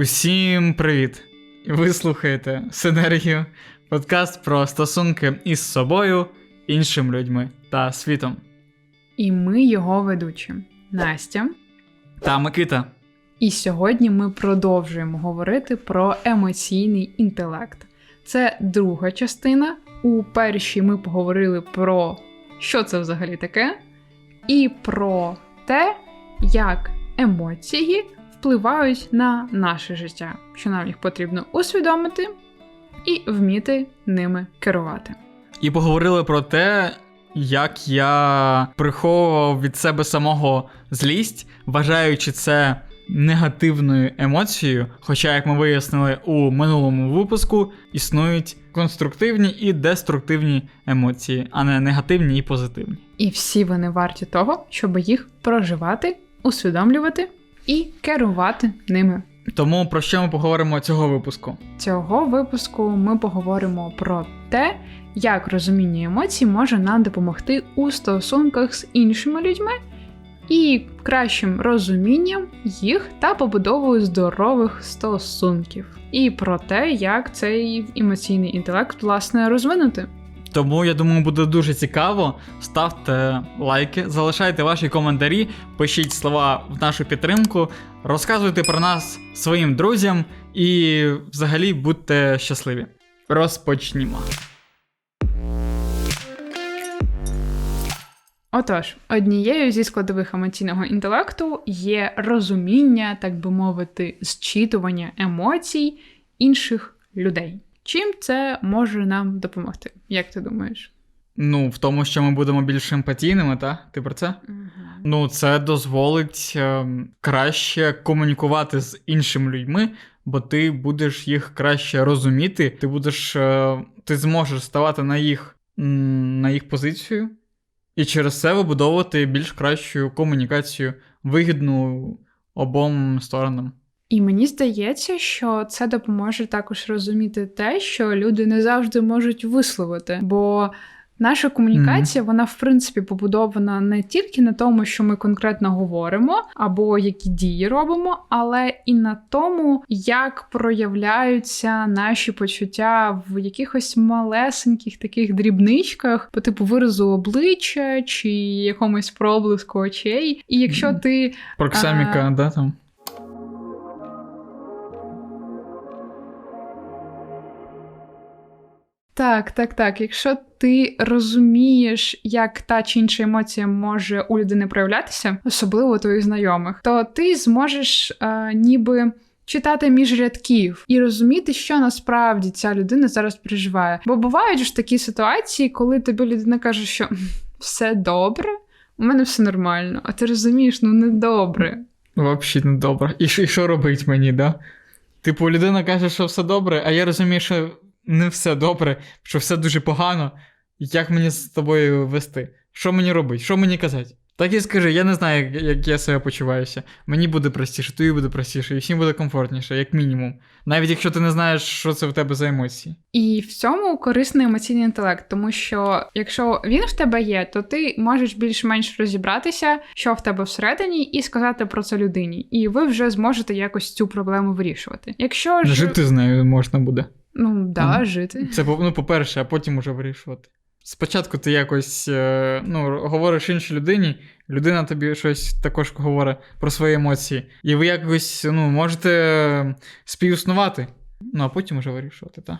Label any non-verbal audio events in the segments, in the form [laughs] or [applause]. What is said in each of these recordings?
Усім привіт! Ви слухаєте Синергію, подкаст про стосунки із собою, іншими людьми та світом. І ми його ведучі Настя. Та Микита. І сьогодні ми продовжуємо говорити про емоційний інтелект. Це друга частина. У першій ми поговорили про що це взагалі таке, і про те, як емоції впливають на наше життя, що нам їх потрібно усвідомити і вміти ними керувати. І поговорили про те, як я приховував від себе самого злість, вважаючи це негативною емоцією. Хоча, як ми вияснили у минулому випуску, існують конструктивні і деструктивні емоції, а не негативні і позитивні. І всі вони варті того, щоб їх проживати, усвідомлювати і керувати ними. Тому про що ми поговоримо цього випуску? Цього випуску ми поговоримо про те, як розуміння емоцій може нам допомогти у стосунках з іншими людьми і кращим розумінням їх та побудовою здорових стосунків, і про те, як цей емоційний інтелект власне розвинути. Тому я думаю, буде дуже цікаво. Ставте лайки, залишайте ваші коментарі, пишіть слова в нашу підтримку, розказуйте про нас своїм друзям і взагалі будьте щасливі. Розпочнімо. Отож, однією зі складових емоційного інтелекту є розуміння, так би мовити, зчитування емоцій інших людей. Чим це може нам допомогти? Як ти думаєш? Ну, в тому, що ми будемо більш емпатійними, та? Ти про це? Угу. Ну, це дозволить е, краще комунікувати з іншими людьми, бо ти будеш їх краще розуміти, ти будеш, е, ти зможеш ставати на їх, на їх позицію і через це вибудовувати більш кращу комунікацію, вигідну обом сторонам. І мені здається, що це допоможе також розуміти те, що люди не завжди можуть висловити. Бо наша комунікація, mm-hmm. вона в принципі побудована не тільки на тому, що ми конкретно говоримо, або які дії робимо, але і на тому, як проявляються наші почуття в якихось малесеньких таких дрібничках, по типу виразу обличчя чи якомусь проблиску очей. І якщо ти Проксаміка, а... да там. Так, так, так. Якщо ти розумієш, як та чи інша емоція може у людини проявлятися, особливо у твоїх знайомих, то ти зможеш а, ніби. Читати між рядків і розуміти, що насправді ця людина зараз переживає. Бо бувають ж такі ситуації, коли тобі людина каже, що все добре, у мене все нормально, а ти розумієш, ну не добре. Взагалі не добре. І що, і що робить мені, да? Типу, людина каже, що все добре, а я розумію, що не все добре, що все дуже погано. Як мені з тобою вести? Що мені робити? Що мені казати? Так і скажи, я не знаю, як я себе почуваюся. Мені буде простіше, тобі буде простіше, і всім буде комфортніше, як мінімум. Навіть якщо ти не знаєш, що це в тебе за емоції. І в цьому корисний емоційний інтелект, тому що якщо він в тебе є, то ти можеш більш-менш розібратися, що в тебе всередині, і сказати про це людині. І ви вже зможете якось цю проблему вирішувати. Якщо ж... Жити з нею можна буде. Ну, да, mm. жити. Це ну, по-перше, а потім уже вирішувати. Спочатку ти якось е, ну, говориш іншій людині, людина тобі щось також говорить про свої емоції. І ви якось ну, можете співіснувати, ну а потім уже вирішувати, так?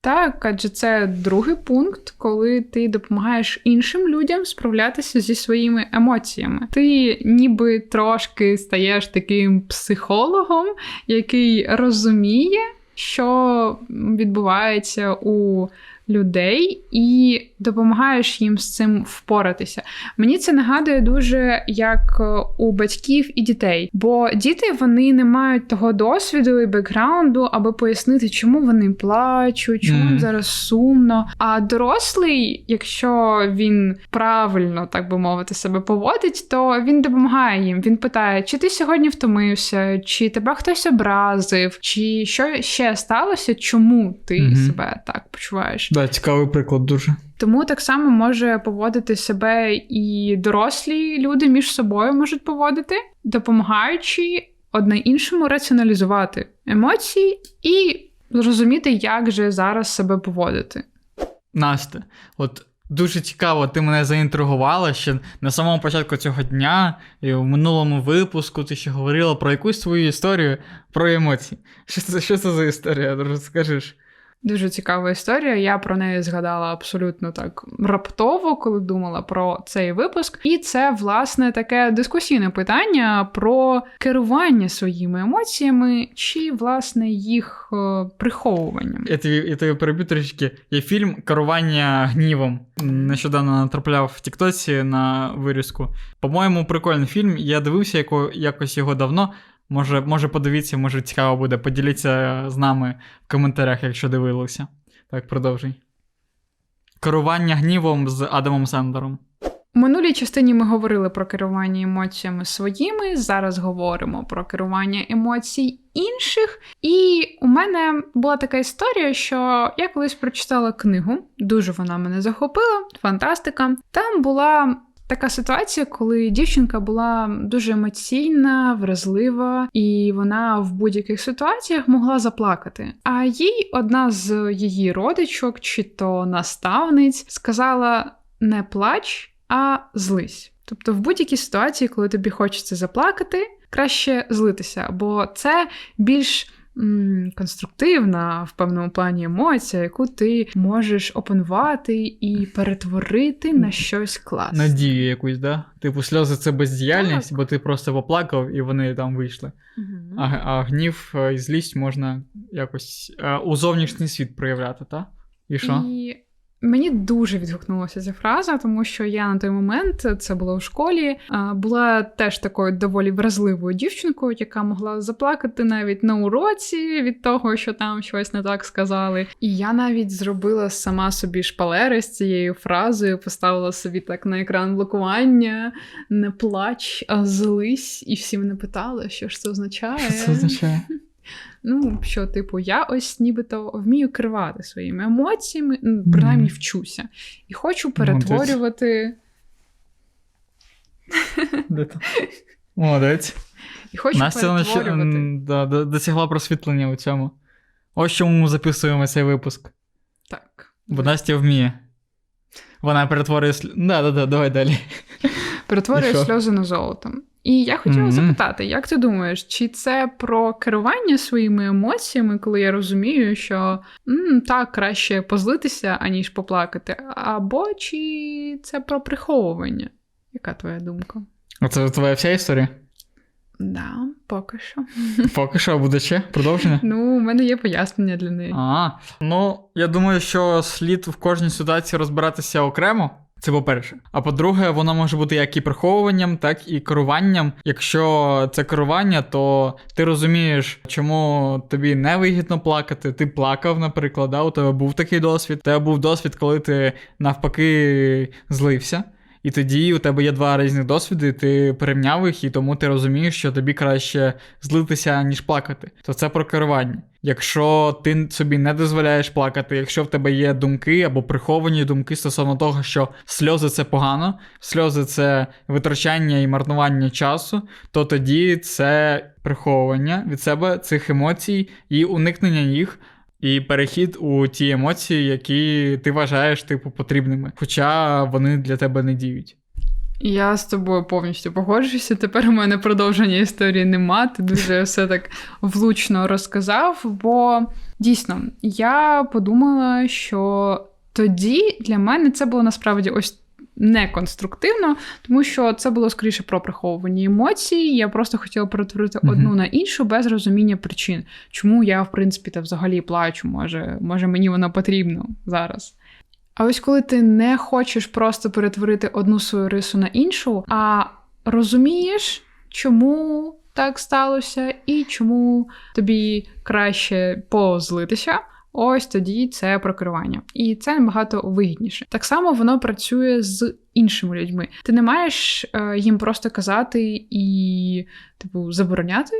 Так, адже це другий пункт, коли ти допомагаєш іншим людям справлятися зі своїми емоціями. Ти ніби трошки стаєш таким психологом, який розуміє що відбувається у людей, і допомагаєш їм з цим впоратися. Мені це нагадує дуже як е, у батьків і дітей, бо діти вони не мають того досвіду і бекграунду, аби пояснити, чому вони плачуть, чому mm. зараз сумно. А дорослий, якщо він правильно, так би мовити, себе поводить, то він допомагає їм. Він питає, чи ти сьогодні втомився, чи тебе хтось образив, чи що ще сталося, чому ти mm-hmm. себе так почуваєш. Да, цікавий приклад дуже. Тому так само може поводити себе і дорослі люди між собою можуть поводити, допомагаючи одне іншому раціоналізувати емоції і зрозуміти, як же зараз себе поводити. Настя, от дуже цікаво, ти мене заінтригувала ще на самому початку цього дня, і в минулому випуску ти ще говорила про якусь свою історію про емоції. Що це, що це за історія? Розкажеш? Дуже цікава історія. Я про неї згадала абсолютно так раптово, коли думала про цей випуск. І це, власне, таке дискусійне питання про керування своїми емоціями чи, власне, їх е, приховуванням. Я тобі, я тобі переб'ю трішки. Є фільм Керування гнівом. Нещодавно натрапляв в Тіктоці на вирізку. По-моєму, прикольний фільм. Я дивився яко, якось його давно. Може, може, подивіться, може цікаво буде. Поділіться з нами в коментарях, якщо дивилися. Так, продовжуй. Керування гнівом з Адамом Сендером. У минулій частині ми говорили про керування емоціями своїми. Зараз говоримо про керування емоцій інших. І у мене була така історія, що я колись прочитала книгу, дуже вона мене захопила, фантастика. Там була. Така ситуація, коли дівчинка була дуже емоційна, вразлива, і вона в будь-яких ситуаціях могла заплакати. А їй одна з її родичок чи то наставниць сказала: не плач, а злись. Тобто, в будь-якій ситуації, коли тобі хочеться заплакати, краще злитися, бо це більш конструктивна в певному плані емоція, яку ти можеш опанувати і перетворити на щось класне. Надію якусь, да? Типу, сльози це бездіяльність, бо ти просто поплакав і вони там вийшли. Угу. А, а гнів е, і злість можна якось е, у зовнішній світ проявляти, так? І що? І мені дуже відгукнулася ця фраза, тому що я на той момент, це було в школі, була теж такою доволі вразливою дівчинкою, яка могла заплакати навіть на уроці від того, що там щось не так сказали. І я навіть зробила сама собі шпалери з цією фразою, поставила собі так на екран блокування, не плач, а злись. І всі мене питали, що ж це означає. Що це означає? [laughs] Ну, що, типу, я ось нібито вмію керувати своїми емоціями, ну, принаймні вчуся. І хочу перетворювати. Де? Молодець. І хочу Настя перетворювати. да, досягла просвітлення у цьому. Ось чому ми записуємо цей випуск. Так. Бо Настя вміє. Вона перетворює. Да, да, да, давай далі. Перетворює сльози на золото. І я хотіла Мгм. запитати, як ти думаєш, чи це про керування своїми емоціями, коли я розумію, що м, так краще позлитися, аніж поплакати, або чи це про приховування? Яка твоя думка? Оце твоя вся історія? Да, поки що. Поки що буде ще продовження. Ну, у мене є пояснення для неї. А, ну, я думаю, що слід в кожній ситуації розбиратися окремо. Це по-перше. А по-друге, воно може бути як і приховуванням, так і керуванням. Якщо це керування, то ти розумієш, чому тобі не вигідно плакати. Ти плакав, наприклад, да? у тебе був такий досвід. У тебе був досвід, коли ти навпаки злився. І тоді у тебе є два різних досвіди, ти порівняв їх, і тому ти розумієш, що тобі краще злитися, ніж плакати. То це про керування. Якщо ти собі не дозволяєш плакати, якщо в тебе є думки або приховані думки стосовно того, що сльози це погано, сльози це витрачання і марнування часу, то тоді це приховування від себе цих емоцій і уникнення їх. І перехід у ті емоції, які ти вважаєш типу потрібними, хоча вони для тебе не діють. Я з тобою повністю погоджуюся. Тепер у мене продовження історії нема. Ти дуже [laughs] все так влучно розказав. Бо дійсно я подумала, що тоді для мене це було насправді ось. Неконструктивно, тому що це було скоріше про приховувані емоції. Я просто хотіла перетворити Мгм. одну на іншу без розуміння причин, чому я, в принципі, та взагалі плачу. Може, може, мені воно потрібно зараз. А ось коли ти не хочеш просто перетворити одну свою рису на іншу, а розумієш, чому так сталося, і чому тобі краще позлитися. Ось тоді це про керування. І це набагато вигідніше. Так само воно працює з іншими людьми. Ти не маєш е, їм просто казати і, типу, забороняти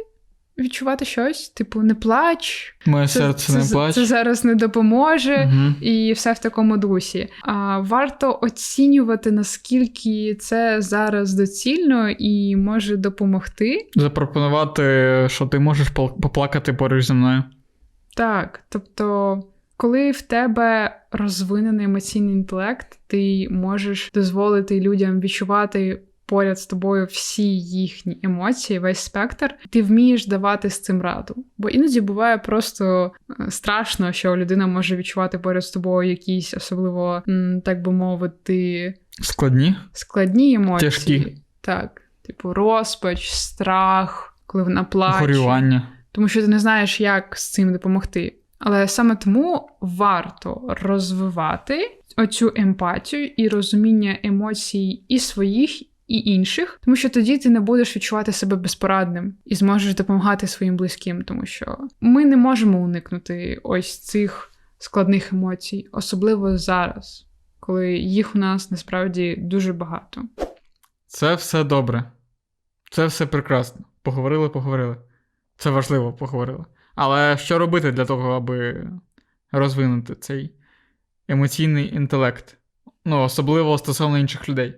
відчувати щось, типу, не плач, Моє серце не це, плаче. це зараз не допоможе. Мгм. І все в такому дусі. А варто оцінювати, наскільки це зараз доцільно і може допомогти. Запропонувати, що ти можеш поплакати поруч зі мною. Так, тобто, коли в тебе розвинений емоційний інтелект, ти можеш дозволити людям відчувати поряд з тобою всі їхні емоції, весь спектр, ти вмієш давати з цим раду. Бо іноді буває просто е, страшно, що людина може відчувати поряд з тобою якісь особливо, так би мовити, Складні? складні емоції. Тяжкі. Так, типу, розпач, страх, коли вона плаче. Горювання. Тому що ти не знаєш, як з цим допомогти. Але саме тому варто розвивати оцю емпатію і розуміння емоцій і своїх, і інших, тому що тоді ти не будеш відчувати себе безпорадним і зможеш допомагати своїм близьким, тому що ми не можемо уникнути ось цих складних емоцій, особливо зараз, коли їх у нас насправді дуже багато. Це все добре. Це все прекрасно. Поговорили, поговорили. Це важливо, поговорили. Але що робити для того, аби розвинути цей емоційний інтелект? Ну, особливо стосовно інших людей.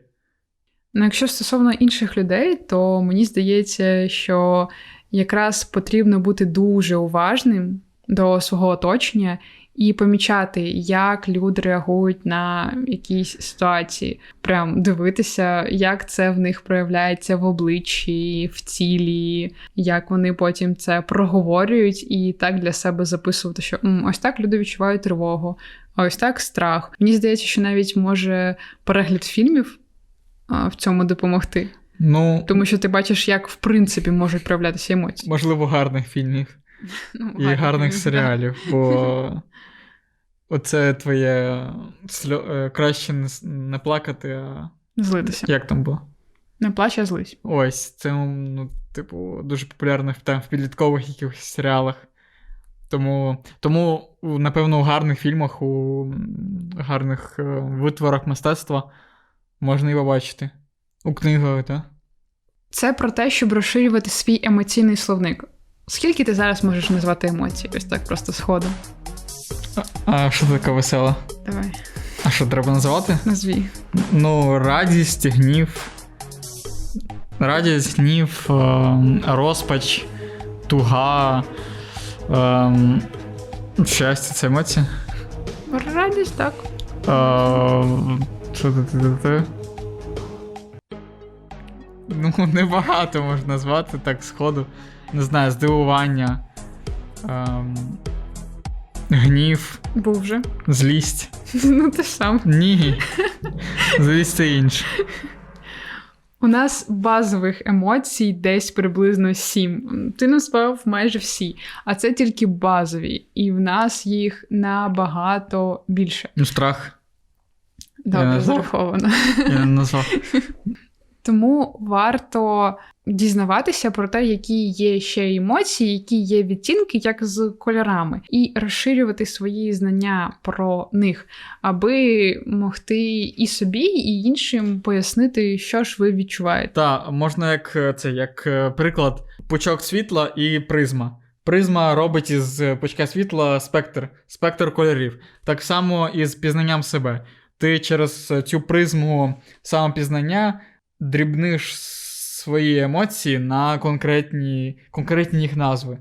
Ну, якщо стосовно інших людей, то мені здається, що якраз потрібно бути дуже уважним до свого оточення і помічати, як люди реагують на якісь ситуації. Прям дивитися, як це в них проявляється в обличчі, в тілі, як вони потім це проговорюють, і так для себе записувати, що «М, ось так люди відчувають тривогу, а ось так страх. Мені здається, що навіть може перегляд фільмів а, в цьому допомогти. Ну, Тому що ти бачиш, як в принципі можуть проявлятися емоції. можливо, гарних фільмів [laughs] Ну, і гарних серіалів, [laughs] бо оце твоє сльо... е, краще не, плакати, а Злитися. як там було? Не плач, а злись. Ось, це, ну, типу, дуже популярно в, там, в підліткових якихось серіалах. Тому, тому, напевно, у гарних фільмах, у гарних е, витворах мистецтва можна і побачити. У книгах, так? Це про те, щоб розширювати свій емоційний словник. Скільки ти зараз можеш назвати емоцій? Ось так просто сходом. А що таке веселе? Давай, А що треба називати? назві. Ну, радість, гнів. Радість, гнів, ем, розпач, туга. ем, щастя, це емоції. Радість, так. Що ти? Ну, [laughs] небагато можна назвати так сходу. Не знаю, здивування. ем, Гнів, Був вже. злість. [laughs] Ну, ти сам. Ні. Злість це інше. У нас базових емоцій десь приблизно сім. Ти назвав майже всі, а це тільки базові, і в нас їх набагато більше. Ну, страх. Добре, назвав? зараховано. Я не назвав. Тому варто дізнаватися про те, які є ще емоції, які є відтінки, як з кольорами, і розширювати свої знання про них, аби могти і собі, і іншим пояснити, що ж ви відчуваєте. Та, можна як е, це, як е, приклад, пучок світла і призма. Призма робить із пучка світла спектр, спектр кольорів. Так само і з пізнанням себе. Ти через цю призму самопізнання дрібниш свої емоції на конкретні, конкретні їх назви.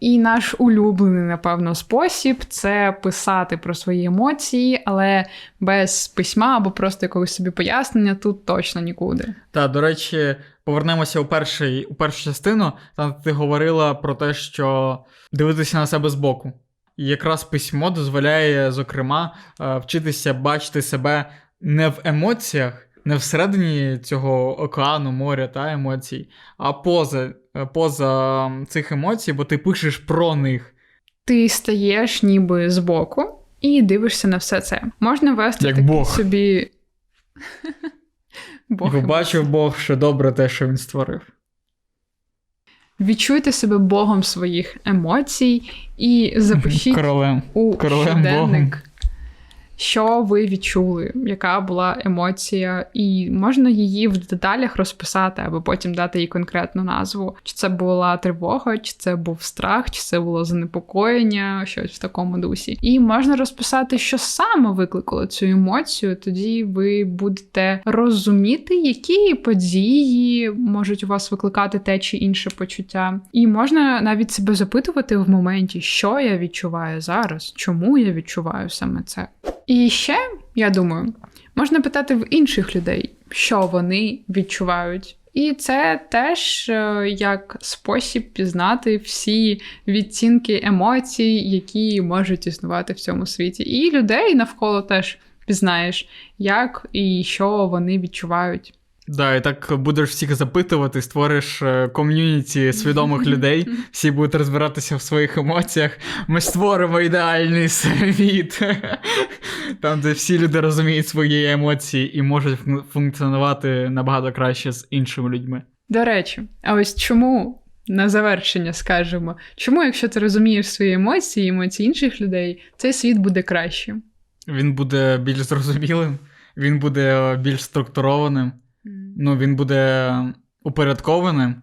І наш улюблений, напевно, спосіб це писати про свої емоції, але без письма або просто якогось собі пояснення тут точно нікуди. Та, до речі, повернемося у, перший, у першу частину. Там ти говорила про те, що дивитися на себе збоку. І якраз письмо дозволяє, зокрема, е, вчитися бачити себе не в емоціях, не всередині цього океану, моря та емоцій, а поза, поза цих емоцій, бо ти пишеш про них. Ти стаєш ніби збоку і дивишся на все це. Можна вести Як такий Бог. собі. [laughs] Бог побачив Бог, що добре те, що він створив. Відчуйте себе Богом своїх емоцій і запишіть Королем. у королем щоденник що ви відчули, яка була емоція, і можна її в деталях розписати, або потім дати їй конкретну назву. Чи це була тривога, чи це був страх, чи це було занепокоєння, щось в такому дусі. І можна розписати, що саме викликало цю емоцію. Тоді ви будете розуміти, які події можуть у вас викликати те чи інше почуття. І можна навіть себе запитувати в моменті, що я відчуваю зараз, чому я відчуваю саме це. І ще, я думаю, можна питати в інших людей, що вони відчувають. І це теж е, як спосіб пізнати всі відцінки емоцій, які можуть існувати в цьому світі. І людей навколо теж пізнаєш, як і що вони відчувають. Да, і так будеш всіх запитувати, створиш е, ком'юніті свідомих [laughs] людей, всі будуть розбиратися в своїх емоціях. Ми створимо ідеальний світ, [laughs] там, де всі люди розуміють свої емоції і можуть функціонувати набагато краще з іншими людьми. До речі, а ось чому на завершення скажемо, чому, якщо ти розумієш свої емоції, емоції інших людей, цей світ буде кращим? Він буде більш зрозумілим, він буде е, більш структурованим, ну, він буде упорядкованим,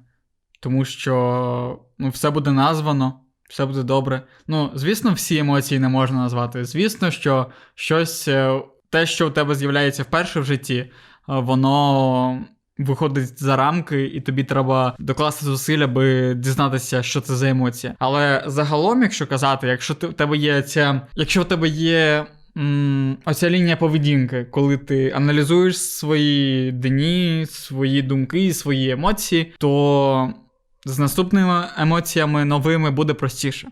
тому що ну, все буде названо, все буде добре. Ну, звісно, всі емоції не можна назвати. Звісно, що щось, е, те, що у тебе з'являється вперше в житті, е, воно виходить за рамки, і тобі треба докласти зусиль, аби дізнатися, що це за емоція. Але загалом, якщо казати, якщо ти, у тебе є ця, якщо у тебе є. Оця лінія поведінки, коли ти аналізуєш свої дні, свої думки, свої емоції, то з наступними емоціями новими буде простіше.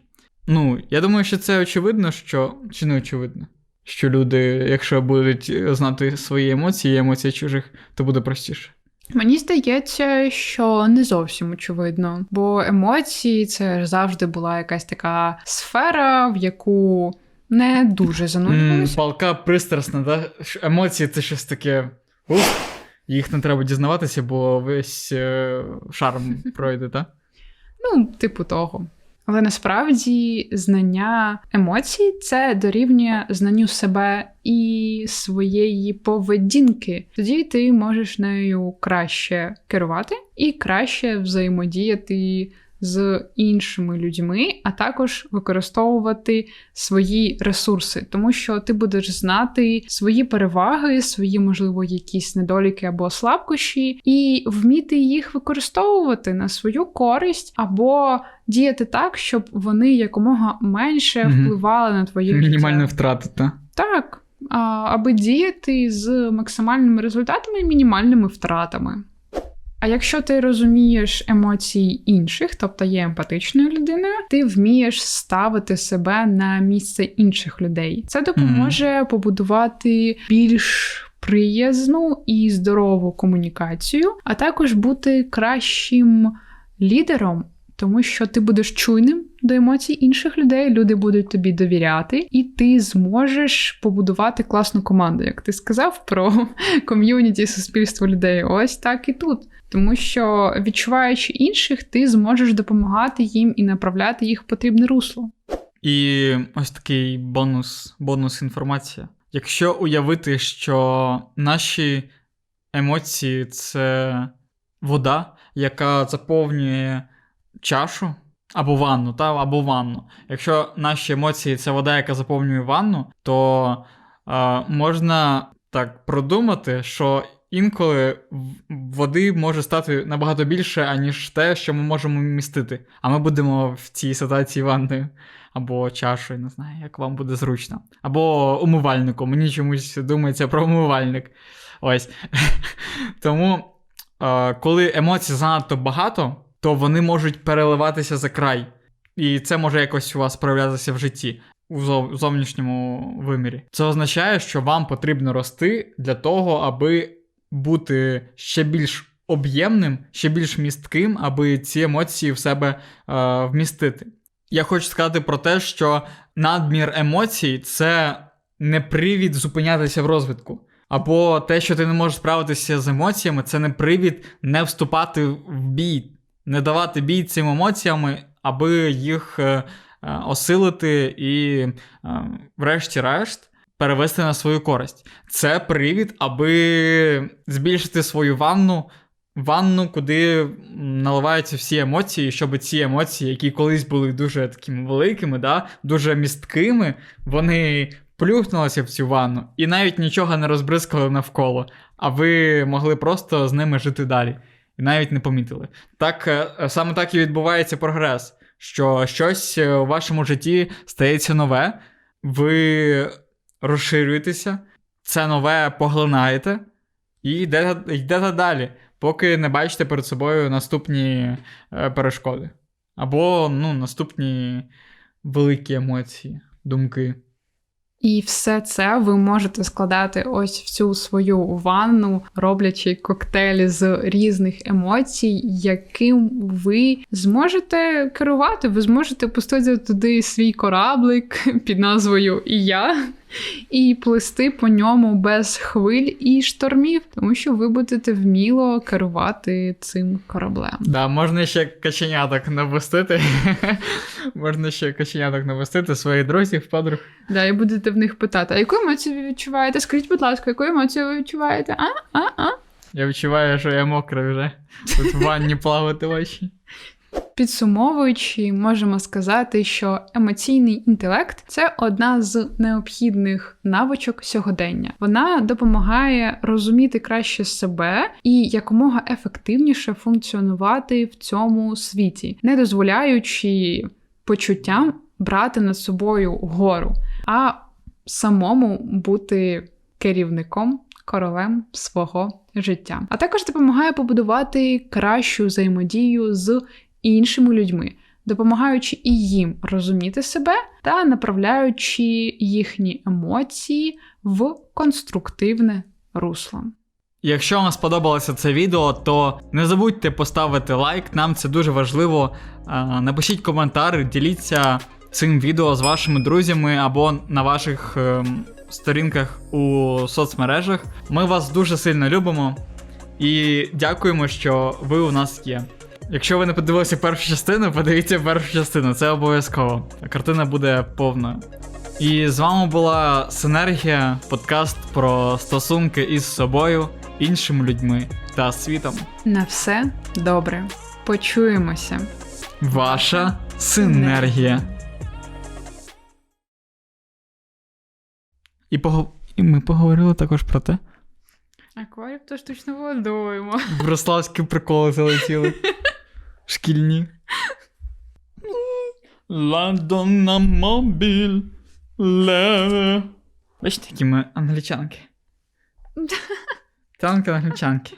Ну, я думаю, що це очевидно, що чи не очевидно, що люди, якщо будуть знати свої емоції і емоції чужих, то буде простіше. Мені здається, що не зовсім очевидно, бо емоції це завжди була якась така сфера, в яку не дуже занурювалися. Палка пристрасна, да? Емоції це щось таке. Ух, їх не треба дізнаватися, бо весь е, шарм [laughs] пройде, так? Ну, типу того. Але насправді знання емоцій це дорівнює знанню себе і своєї поведінки. Тоді ти можеш нею краще керувати і краще взаємодіяти з іншими людьми, а також використовувати свої ресурси, тому що ти будеш знати свої переваги, свої, можливо, якісь недоліки або слабкощі, і вміти їх використовувати на свою користь або діяти так, щоб вони якомога менше впливали на твоє Мінімальні втрати, так? Так, аби діяти з максимальними результатами і мінімальними втратами. А якщо ти розумієш емоції інших, тобто є емпатичною людиною, ти вмієш ставити себе на місце інших людей. Це допоможе побудувати більш приязну і здорову комунікацію, а також бути кращим лідером, тому що ти будеш чуйним до емоцій інших людей, люди будуть тобі довіряти, і ти зможеш побудувати класну команду. Як ти сказав про [laughs] ком'юніті суспільство людей, ось так і тут. Тому що відчуваючи інших, ти зможеш допомагати їм і направляти їх в потрібне русло. І ось такий бонус, бонус інформація. Якщо уявити, що наші емоції це вода, яка заповнює чашу або ванну, та, або ванну. Якщо наші емоції це вода, яка заповнює ванну, то е, можна так продумати, що інколи води може стати набагато більше, аніж те, що ми можемо вмістити. А ми будемо в цій ситуації ванною або чашою, не знаю, як вам буде зручно. Або умивальником. Мені чомусь думається про умивальник. Ось. [laughs] Тому, е, коли емоцій занадто багато, то вони можуть переливатися за край. І це може якось у вас проявлятися в житті. У зовнішньому вимірі. Це означає, що вам потрібно рости для того, аби бути ще більш об'ємним, ще більш містким, аби ці емоції в себе е, вмістити. Я хочу сказати про те, що надмір емоцій це не привід зупинятися в розвитку. Або те, що ти не можеш справитися з емоціями, це не привід не вступати в бій, не давати бій цим емоціям, аби їх е, е, осилити і, е, врешті-решт, перевести на свою користь. Це привід, аби збільшити свою ванну, ванну, куди наливаються всі емоції, щоб ці емоції, які колись були дуже такими великими, да, дуже місткими, вони плюхнулися в цю ванну і навіть нічого не розбризкали навколо, а ви могли просто з ними жити далі. І навіть не помітили. Так, е, саме так і відбувається прогрес, що щось е, у вашому житті стається нове, ви розширюєтеся, це нове поглинаєте і йдете, йдете далі, поки не бачите перед собою наступні е, перешкоди. Або ну, наступні великі емоції, думки. І все це ви можете складати ось в цю свою ванну, роблячи коктейлі з різних емоцій, яким ви зможете керувати. Ви зможете пустити туди свій кораблик [laughs] під назвою І я. І плисти по ньому без хвиль і штормів, тому що ви будете вміло керувати цим кораблем. Да, можна ще каченяток навестити. [laughs] можна ще каченяток навестити своїх друзів, подруг. Да, і будете в них питати: а яку емоцію ви відчуваєте? Скажіть, будь ласка, яку емоцію ви відчуваєте? А? А? А? Я відчуваю, що я мокрий вже. Тут в ванні плавати очі. Підсумовуючи, можемо сказати, що емоційний інтелект це одна з необхідних навичок сьогодення. Вона допомагає розуміти краще себе і якомога ефективніше функціонувати в цьому світі, не дозволяючи почуттям брати над собою гору, а самому бути керівником. Королем свого життя, а також допомагає побудувати кращу взаємодію з іншими людьми, допомагаючи і їм розуміти себе та направляючи їхні емоції в конструктивне русло. Якщо вам сподобалося це відео, то не забудьте поставити лайк, нам це дуже важливо. Напишіть коментар, діліться цим відео з вашими друзями або на ваших ем, сторінках у соцмережах. Ми вас дуже сильно любимо і дякуємо, що ви у нас є. Якщо ви не подивилися першу частину, подивіться першу частину, це обов'язково. Картина буде повною. І з вами була Синергія, подкаст про стосунки із собою, іншими людьми та світом. На все добре. Почуємося. Ваша синергія. І, пого... І ми поговорили також про те. Акваріум то штучно водойма. Брославські приколи залетіли. [laughs] Шкільні. Лондон на мобіль. Бачите, які ми англічанки. Танки англічанки.